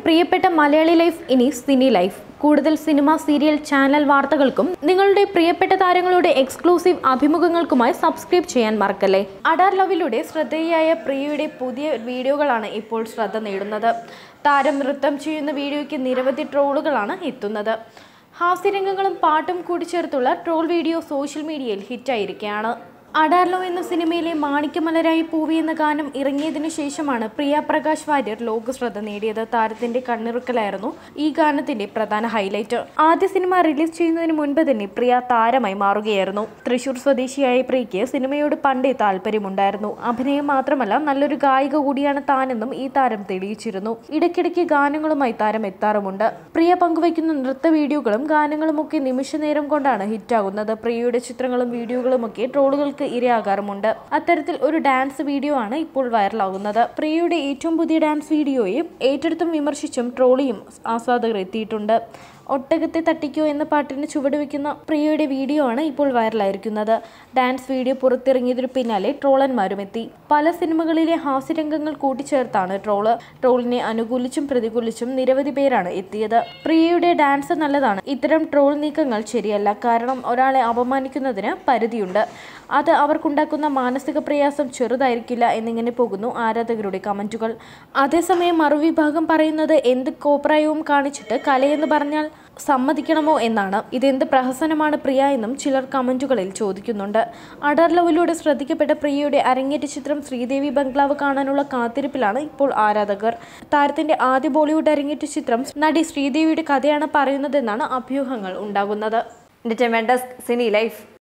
പ്രിയപ്പെട്ട മലയാളി ലൈഫ് ഇനി cine life. കൂടുതൽ സിനിമ സീരിയൽ ചാനൽ വാർത്തകൾക്കും നിങ്ങളുടെ പ്രിയപ്പെട്ട താരങ്ങളുടെ എക്സ്ക്ലൂസീവ് അഭിമുഖങ്ങൾക്കുമായി സബ്സ്ക്രൈബ് ചെയ്യാൻ മറക്കല്ലേ? അഡാർ ലവിലൂടെ ശ്രദ്ധേയയായ പ്രിയയുടെ പുതിയ വീഡിയോകളാണ് ഇപ്പോൾ ശ്രദ്ധ നേടുന്നത്. താരം നൃത്തം ചെയ്യുന്ന വീഡിയോയ്ക്ക് നിരവധി ട്രോളുകളാണ് എത്തുന്നത്. ഹാസ്യരംഗങ്ങളും പാട്ടും കൂടി ചേർത്തുള്ള ട്രോൾ വീഡിയോ സോഷ്യൽ മീഡിയയിൽ ഹിറ്റായിരിക്കുകയാണ്. അഡാർലോ എന്ന സിനിമയിലെ മാണിക്യമലരായി പൂവി എന്ന ഗാനം ഇറങ്ങിയതിനു ശേഷമാണ് പ്രിയ പ്രകാശ് വാര്യർ ലോകശ്രദ്ധ നേടിയത്. താരത്തിന്റെ കണ്ണിറുക്കലായിരുന്നു ഈ ഗാനത്തിന്റെ പ്രധാന ഹൈലൈറ്റ്. ആദ്യ സിനിമ റിലീസ് ചെയ്യുന്നതിന് മുൻപ് തന്നെ പ്രിയ താരമായി മാറുകയായിരുന്നു. തൃശൂർ സ്വദേശിയായ പ്രിയയ്ക്ക് സിനിമയോട് പണ്ടേ താല്പര്യമുണ്ടായിരുന്നു. അഭിനയം മാത്രമല്ല നല്ലൊരു ഗായിക കൂടിയാണ് താനെന്നും ഈ താരം തെളിയിച്ചിരുന്നു. ഇടയ്ക്കിടയ്ക്ക് ഗാനങ്ങളുമായി താരം എത്താറുമുണ്ട്. പ്രിയ പങ്കുവയ്ക്കുന്ന നൃത്ത വീഡിയോകളും ഗാനങ്ങളുമൊക്കെ നിമിഷനേരം കൊണ്ടാണ് ഹിറ്റാകുന്നത്. പ്രിയയുടെ ചിത്രങ്ങളും വീഡിയോകളുമൊക്കെ ട്രോളുകൾക്ക് ഇരയാകാറുമുണ്ട്. അത്തരത്തിൽ ഒരു ഡാൻസ് വീഡിയോ ആണ് ഇപ്പോൾ വൈറലാകുന്നത്. പ്രിയയുടെ ഏറ്റവും പുതിയ ഡാൻസ് വീഡിയോയെ ഏറ്റെടുത്തും വിമർശിച്ചും ട്രോളിയും ആസ്വാദകർ എത്തിയിട്ടുണ്ട്. ഒട്ടകത്തെ തട്ടിക്കോ എന്ന പാട്ടിന് ചുവടുവെക്കുന്ന പ്രിയയുടെ വീഡിയോ ആണ് ഇപ്പോൾ വൈറലായിരിക്കുന്നത്. ഡാൻസ് വീഡിയോ പുറത്തിറങ്ങിയതിനു പിന്നാലെ ട്രോളന്മാരും എത്തി. പല സിനിമകളിലെ ഹാസ്യരംഗങ്ങൾ കൂട്ടിച്ചേർത്താണ് ട്രോൾ. ട്രോളിനെ അനുകൂലിച്ചും പ്രതികൂലിച്ചും നിരവധി പേരാണ് എത്തിയത്. പ്രിയയുടെ ഡാൻസ് നല്ലതാണ്. ഇത്തരം ട്രോൾ നീക്കങ്ങൾ ശരിയല്ല. കാരണം ഒരാളെ അപമാനിക്കുന്നതിന് പരിധിയുണ്ട്. അത് അവർക്കുണ്ടാക്കുന്ന മാനസിക പ്രയാസം ചെറുതായിരിക്കില്ല എന്നിങ്ങനെ പോകുന്നു ആരാധകരുടെ കമന്റുകൾ. അതേസമയം മറുവിഭാഗം പറയുന്നത് എന്ത് കോപ്രായവും കാണിച്ചിട്ട് കലയെന്ന് പറഞ്ഞാൽ സമ്മതിക്കണമോ എന്നാണ്. ഇതെന്ത് പ്രഹസനമാണ് പ്രിയ എന്നും ചിലർ കമന്റുകളിൽ ചോദിക്കുന്നുണ്ട്. അഡർ ലവിലൂടെ ശ്രദ്ധിക്കപ്പെട്ട പ്രിയയുടെ അരങ്ങേറ്റ ചിത്രം ശ്രീദേവി ബംഗ്ലാവ് കാണാനുള്ള കാത്തിരിപ്പിലാണ് ഇപ്പോൾ ആരാധകർ. താരത്തിന്റെ ആദ്യ ബോളിവുഡ് അരങ്ങേറ്റ ചിത്രം നടി ശ്രീദേവിയുടെ കഥയാണ് പറയുന്നതെന്നാണ് അഭ്യൂഹങ്ങൾ ഉണ്ടാകുന്നത്. Cine life.